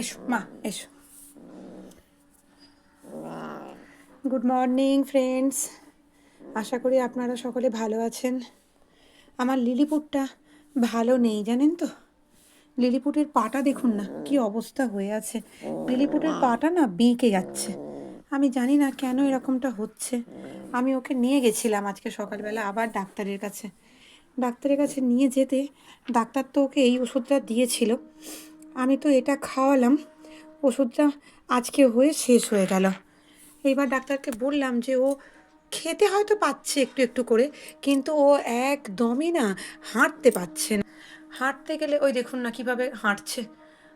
এসো, মা, এসো। গুড মর্নিং ফ্রেন্ডস আশা করি আপনারা সকলে ভালো আছেন। আমার লিলিপুটটা ভালো নেই, জানেন তো? লিলিপুটের পাটা দেখুন না, কি অবস্থা হয়ে আছে। লিলিপুটের পাটা না বেঁকে যাচ্ছে। আমি জানি না কেন এরকমটা হচ্ছে। আমি ওকে নিয়ে গেছিলাম আজকে সকালবেলা আবার ডাক্তারের কাছে। ডাক্তারের কাছে নিয়ে যেতে, ডাক্তার তো ওকে এই ওষুধটা দিয়েছিল। আমি তো এটা খাওয়ালাম। ওষুধটা আজকে হয়ে শেষ হয়ে গেল। এইবার ডাক্তারকে বললাম যে ও খেতে হয়তো পাচ্ছে একটু একটু করে, কিন্তু ও একদমই না হাঁটতে পারছে না। হাঁটতে গেলে, ওই দেখুন না কীভাবে হাঁটছে।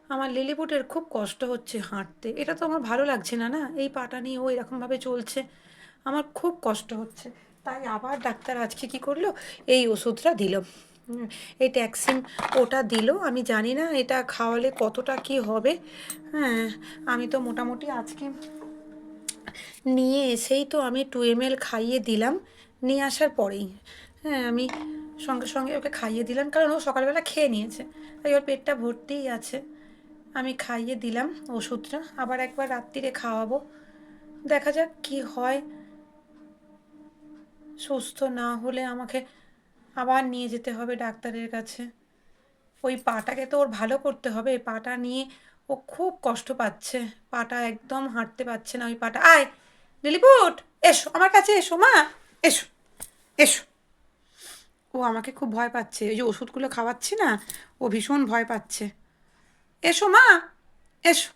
আমার লিলিপুটের খুব কষ্ট হচ্ছে হাঁটতে। এটা তো আমার ভালো লাগছে না না? এই পাটা নিয়ে ও এরকমভাবে চলছে, আমার খুব কষ্ট হচ্ছে। তাই আবার ডাক্তার আজকে কি করল? এই ওষুধটা দিল। এই ট্যাক্সিন ওটা দিল, আমি জানি না এটা খাওয়ালে কতটা কি হবে। হ্যাঁ আমি তো মোটামুটি আজকে নিয়ে এসেই তো আমি টু এম খাইয়ে দিলাম, নিয়ে আসার পরেই। হ্যাঁ আমি সঙ্গে সঙ্গে ওকে খাইয়ে দিলাম, কারণ ও সকালবেলা খেয়ে নিয়েছে। তাই ওর পেটটা ভর্তিই আছে। আমি খাইয়ে দিলাম ওষুধটা, আবার একবার রাত্রিরে খাওয়াবো। দেখা যাক কি হয়। সুস্থ না হলে আমাকে আবার নিয়ে যেতে হবে ডাক্তারের কাছে। ওই পাটাকে তো ওর ভালো করতে হবে। পাটা নিয়ে ও খুব কষ্ট পাচ্ছে। পাটা একদম হাঁটতে পারছে না। ওই পাটা, আয় লিলিপুট এসো, আমার কাছে এসো, মা, এসো এসো। ও আমাকে খুব ভয় পাচ্ছে। ওই যে ওষুধগুলো খাওয়াচ্ছি না, ও ভীষণ ভয় পাচ্ছে। এসো, মা, এসো।